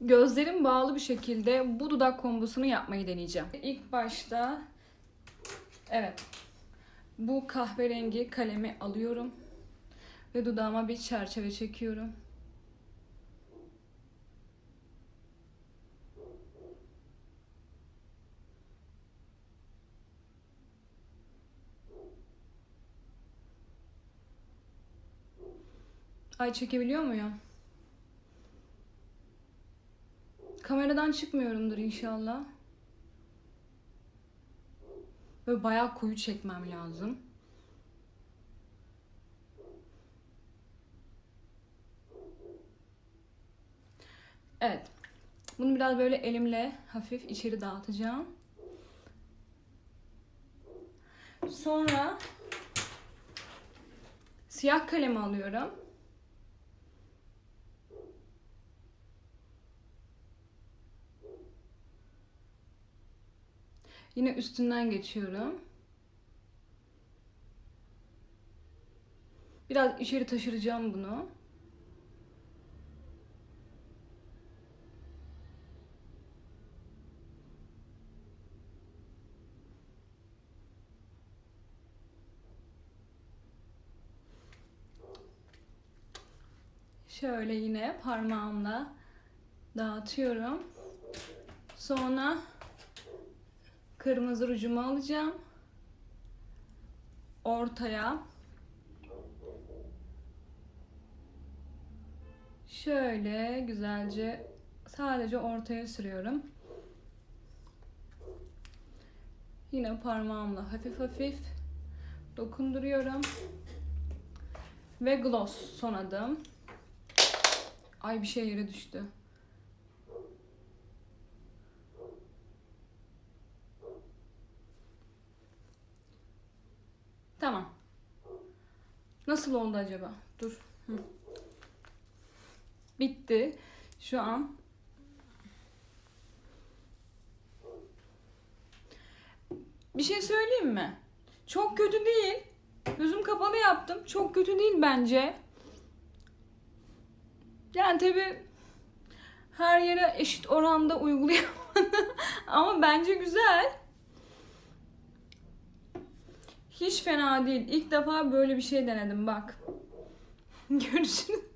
gözlerim bağlı bir şekilde bu dudak kombosunu yapmayı deneyeceğim. İlk başta evet bu kahverengi kalemi alıyorum ve dudağıma bir çerçeve çekiyorum. Ay çekebiliyor muyum? Kameradan çıkmıyorumdur inşallah. Böyle bayağı koyu çekmem lazım. Evet. Bunu biraz böyle elimle hafif içeri dağıtacağım. Sonra siyah kalemi alıyorum. Yine üstünden geçiyorum. Biraz içeri taşıracağım bunu. Şöyle yine parmağımla dağıtıyorum. Sonra kırmızı rujumu alacağım. Ortaya şöyle güzelce sadece ortaya sürüyorum. Yine parmağımla hafif hafif dokunduruyorum. Ve gloss son adım. Ay bir şey yere düştü. Tamam. Nasıl oldu acaba? Dur. Hı. Bitti. Şu an Bir şey söyleyeyim mi? Çok kötü değil. Gözüm kapalı yaptım. Çok kötü değil bence. Yani tabi her yere eşit oranda uygulayamadım. Ama bence güzel. Hiç fena değil. İlk defa böyle bir şey denedim bak. Görüşürüz.